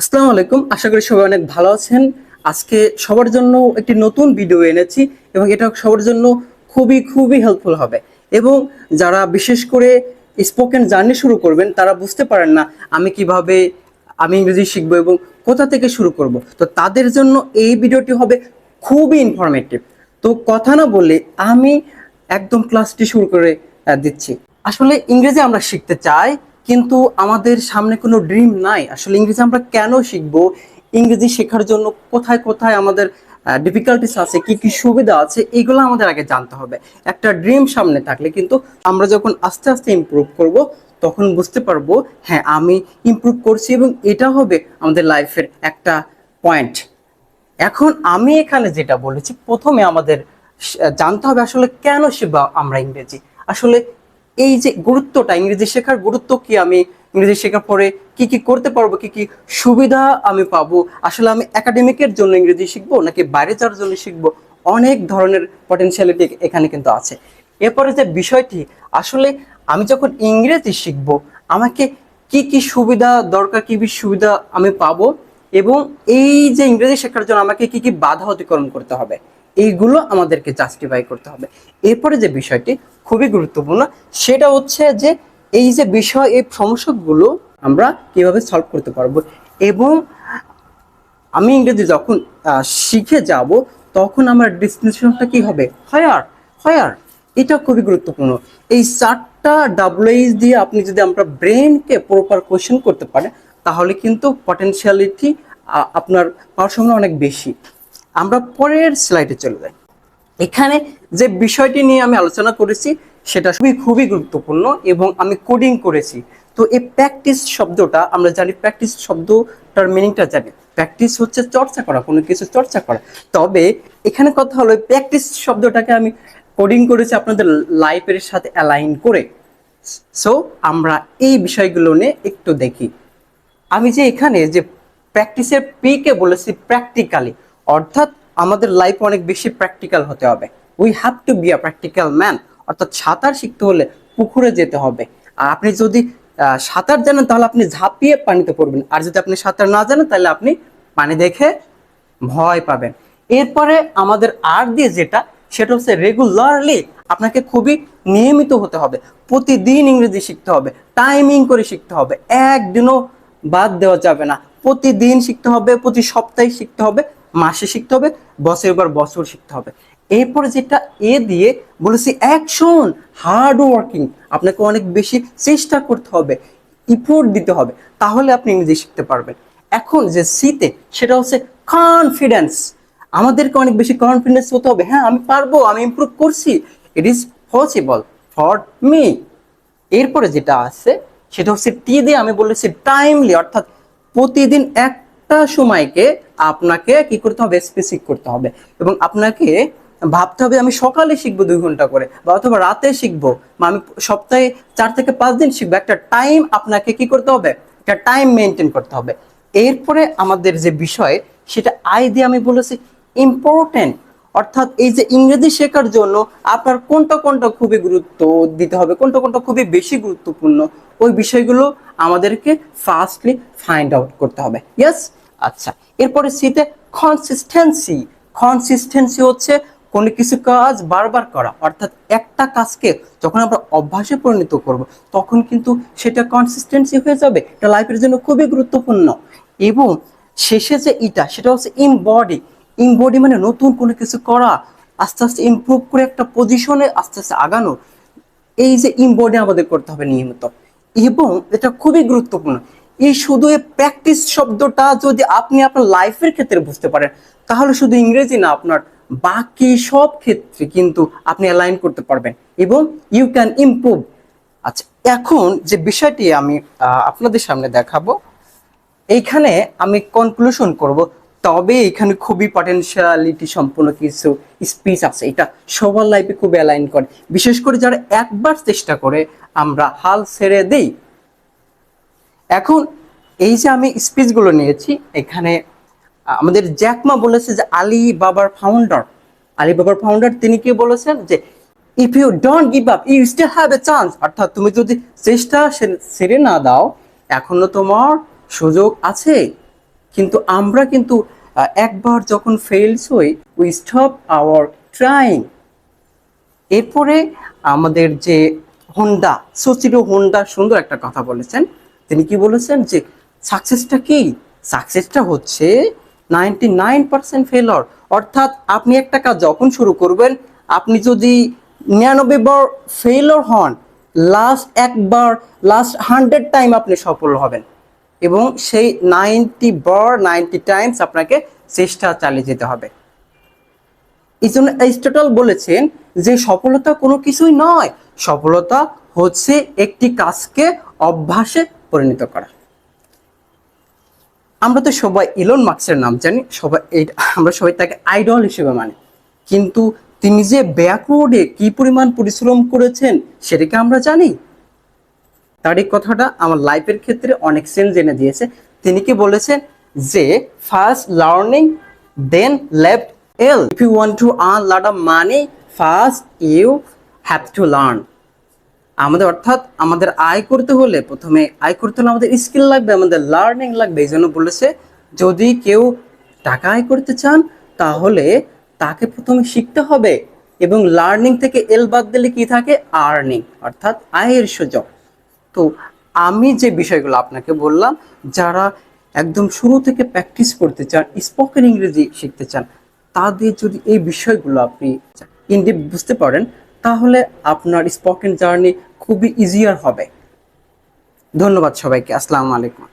আসসালামু আলাইকুম। আশা করি সবাই অনেক ভালো আছেন। আজকে সবার জন্য একটি নতুন ভিডিও এনেছি এবং এটা সবার জন্য খুবই খুবই হেল্পফুল হবে। এবং যারা বিশেষ করে স্পোকেন জার্নি শুরু করবেন, তারা বুঝতে পারেন না আমি কীভাবে আমি ইংরেজি শিখব এবং কোথা থেকে শুরু করব। তো তাদের জন্য এই ভিডিওটি হবে খুবই ইনফরমেটিভ তো কথা না বলে আমি একদম ক্লাসটি শুরু করে দিচ্ছি। আসলে ইংরেজি আমরা শিখতে চাই কিন্তু আমাদের সামনে কোনো ড্রিম নাই। আসলে ইংরেজি আমরা কেন শিখব? ইংরেজি শেখার জন্য কোথায় কোথায় আমাদের ডিফিকাল্টিস আছে, কি কি সুবিধা আছে, এগুলো আমাদের আগে জানতে হবে। একটা ড্রিম সামনে থাকলে কিন্তু আমরা যখন আস্তে আস্তে ইমপ্রুভ করব, তখন বুঝতে পারব হ্যাঁ আমি ইমপ্রুভ করছি এবং এটা হবে আমাদের লাইফের একটা পয়েন্ট এখন আমি এখানে যেটা বলেছি, প্রথমে আমাদের জানতে হবে আসলে কেন শিখব আমরা ইংরেজি। আসলে এই যে গুরুত্বটা, ইংরেজি শেখার গুরুত্ব কি আমি ইংরেজি শেখার পরে কি কি করতে পারব, কি কি সুবিধা আমি পাবো? আসলে আমি একাডেমিকের জন্য ইংরেজি শিখব নাকি বাইরে যাওয়ার জন্য শিখব? অনেক ধরনের পটেনশিয়ালিটি এখানে কিন্তু আছে। এরপরে যে বিষয়টি, আসলে আমি যখন ইংরেজি শিখব, আমাকে কি কি সুবিধা, দরকার, কি কি সুবিধা আমি পাবো? এবং এই যে ইংরেজি শেখার জন্য আমাকে কি কি বাধা অতিক্রম করতে হবে? এইগুলো আমাদেরকে জাস্টিফাই করতে হবে। এরপরে যে বিষয়টি খুবই গুরুত্বপূর্ণ, সেটা হচ্ছে যে এই যে বিষয়, এই সমস্যাগুলো আমরা কীভাবে সলভ করতে পারব এবং আমি ইংরেজি যখন শিখে যাব, তখন আমার ডেস্টিনেশনটা কি হবে? হায়ার হায়ার এটা খুবই গুরুত্বপূর্ণ। এই চারটা ডাব্লিউএইচ দিয়ে আপনি যদি আমরা ব্রেনকে প্রপার কোয়েশ্চেন করতে পারেন, তাহলে কিন্তু পটেনশিয়ালিটি আপনার পাওয়ার অনেক বেশি। আমরা পরের স্লাইডে চলে যাই। এখানে যে বিষয়টি নিয়ে আমি আলোচনা করেছি, সেটা খুবই খুবই গুরুত্বপূর্ণ এবং আমি কোডিং করেছি। তো এই প্র্যাকটিস শব্দটা, আমরা জানি প্র্যাকটিস শব্দটার মিনিংটা জানি। প্র্যাকটিস হচ্ছে চর্চা করা, কোনো কিছু চর্চা করা। তবে এখানে কথা হলো প্র্যাকটিস শব্দটাকে আমি কোডিং করেছি আপনাদের লাইফের সাথে অ্যালাইন করে। সো আমরা এই বিষয়গুলো নিয়ে একটু দেখি। আমি যে এখানে যে প্র্যাকটিসের পি কে বলেছি প্র্যাকটিক্যালি অর্থাৎ আমাদের লাইফ অনেক বেশি প্র্যাকটিক্যাল হতে হবে। We have to be a practical man অর্থাৎ সাঁতার শিখতে হলে পুকুরে যেতে হবে। আর আপনি যদি সাঁতার জানেন, তাহলে আপনি ঝাঁপিয়ে পানিতে পড়বেন। আর যদি আপনি সাঁতার না জানেন, তাহলে আপনি পানি দেখে ভয় পাবেন। এরপরে আমাদের আর দিয়ে যেটা, সেটা হচ্ছে রেগুলারলি আপনাকে খুবই নিয়মিত হতে হবে। প্রতিদিন ইংরেজি শিখতে হবে। টাইমিং করে শিখতে হবে। একদিনও বাদ দেওয়া যাবে না। প্রতিদিন শিখতে হবে, প্রতি সপ্তাহে শিখতে হবে। মাসে শিখতে হবে, বছরের পর বছর শিখতে হবে। এরপরে যেটা এ দিয়ে বলেছি অ্যাকশন হার্ড ওয়ার্কিং আপনাকে অনেক বেশি চেষ্টা করতে হবে ইফোর্ট দিতে হবে, তাহলে আপনি ইংরেজি শিখতে পারবেন। এখন যে সিতে সেটা হচ্ছে কনফিডেন্স আমাদেরকে অনেক বেশি কনফিডেন্স হতে হবে হ্যাঁ আমি পারব, আমি ইমপ্রুভ করছি it is possible for me এরপরে যেটা আছে, সেটা হচ্ছে টি দিয়ে আমি বলেছি টাইমলি অর্থাৎ প্রতিদিন একটা সময়কে আপনাকে কি করতে হবে? স্পেসিফিক করতে হবে। এবং আপনাকে ভাবতে হবে, আমি সকালে শিখব দুই ঘণ্টা করে বা অথবা রাতে শিখব। বা আমি সপ্তাহে চার থেকে পাঁচ দিন শিখব। একটা টাইম আপনাকে কি করতে হবে? একটা টাইম মেনটেন করতে হবে। এরপরে আমাদের যে বিষয়, সেটা আই দিয়ে আমি বলেছি ইম্পর্টেন্ট অর্থাৎ এই যে ইংরেজি শেখার জন্য আপনার কোনটা কোনটা খুবই গুরুত্ব দিতে হবে, কোনটা কোনটা খুবই বেশি গুরুত্বপূর্ণ, ওই বিষয়গুলো আমাদেরকে ফার্স্টলি ফাইন্ড আউট করতে হবে। ইয়েস আচ্ছা। এরপরে সিতে কনসিস্টেন্সি কনসিস্টেন্সি হচ্ছে কোনো কিছু কাজ বারবার করা, অর্থাৎ একটা কাজকে যখন আমরা অভ্যাসে পরিণত করব, তখন কিন্তু সেটা কনসিস্টেন্সি হয়ে যাবে। এটা লাইফের জন্য খুবই গুরুত্বপূর্ণ। এবং শেষে যে ইটা সেটা হচ্ছে ইন বডি ইন বডি মানে নতুন কোনো কিছু করা, আস্তে আস্তে ইমপ্রুভ করে একটা পজিশনে আস্তে আস্তে আগানো, এই যে ইমবডি আমাদের করতে হবে নিয়মিত। এবং এটা খুবই গুরুত্বপূর্ণ, এই শুধু এই প্র্যাকটিস শব্দটা যদি আপনি আপনার লাইফের ক্ষেত্রে বুঝতে পারেন, তাহলে শুধু ইংরেজি না আপনার বাকি সব ক্ষেত্রে কিন্তু আপনি অ্যালাইন করতে পারবেন এবং ইউ ক্যান ইমপ্রুভ আচ্ছা এখন যে বিষয়টি আমি আপনাদের সামনে দেখাবো, এইখানে আমি কনক্লুশন করব। তবে এখানে খুবই পটেনশিয়ালিটি সম্পূর্ণ কিছু স্পিচ আছে। এটা সবার লাইফে খুব অ্যালাইন করে। বিশেষ করে যারা একবার চেষ্টা করে, আমরা হাল ছেড়ে দেই। এখন এই যে আমি স্পিচগুলো নিয়েছি, এখানে আমাদের জ্যাকমা বলেছে যে আলী বাবার ফাউন্ডার আলী বাবার ফাউন্ডার তিনি কি বলেছেন? যে if you don't give up you still have a chance অর্থাৎ তুমি যদি চেষ্টা ছেড়ে না দাও, এখনও তোমার সুযোগ আছে। কিন্তু আমরা কিন্তু একবার যখন ফেলস হই উই স্টপ আওয়ার ট্রাইং এরপরে আমাদের যে হোন্ডা সচিরো হোন্ডা সুন্দর একটা কথা বলেছেন। তিনি কি বলেছেন যে সাকসেসটা কি? সাকসেসটা হচ্ছে নাইনটি নাইন পার্সেন্ট ফেলর অর্থাৎ আপনি একটা কাজ যখন শুরু করবেন, আপনি যদি নিরানব্বই বার ফেলর হন লাস্ট একবার লাস্ট হান্ড্রেড টাইম আপনি সফল হবেন। এবং সেই নাইনটি বার, নাইনটি টাইমস আপনাকে চেষ্টা চালিয়ে যেতে হবে। এই জন্য অ্যারিস্টটল বলেছেন যে সফলতা কোনো কিছুই নয়, সফলতা হচ্ছে একটি কাজকে অভ্যাসে পরিণত করা। আমরা তো সবাই ইলন মার্কসের নাম জানি, সবাই এই, আমরা সবাই তাকে আইডল হিসেবে মানি। কিন্তু তিনি যে ব্যাকওয়ার্ডে কি পরিমাণ পরিশ্রম করেছেন, সেটাকে আমরা জানি। তার এই কথাটা আমার লাইফের ক্ষেত্রে অনেক সেন্স এনে দিয়েছে। তিনি কি বলেছেন যে first learning then left L if you want to earn lot of money first you have to learn আমাদের অর্থাৎ আমাদের আয় করতে হলে প্রথমে আয় করতে হলে আমাদের স্কিল লাগবে, আমাদের লার্নিং লাগবে। এই জন্য বলেছে, যদি কেউ টাকা আয় করতে চান, তাহলে তাকে প্রথমে শিখতে হবে এবং লার্নিং থেকে এল বাদ দিলে কি থাকে? আর্নিং অর্থাৎ আয়ের সুযোগ। তো আমি যে বিষয়গুলো আপনাকে বললাম, যারা একদম শুরু থেকে প্র্যাকটিস করতে চান স্পোকেন ইংরেজি শিখতে চান, তাদের যদি এই বিষয়গুলো আপনি ইনডিপ বুঝতে পারেন, তাহলে আপনার স্পোকেন জার্নি খুবই ইজিয়ার হবে। ধন্যবাদ সবাইকে। আসসালামু আলাইকুম।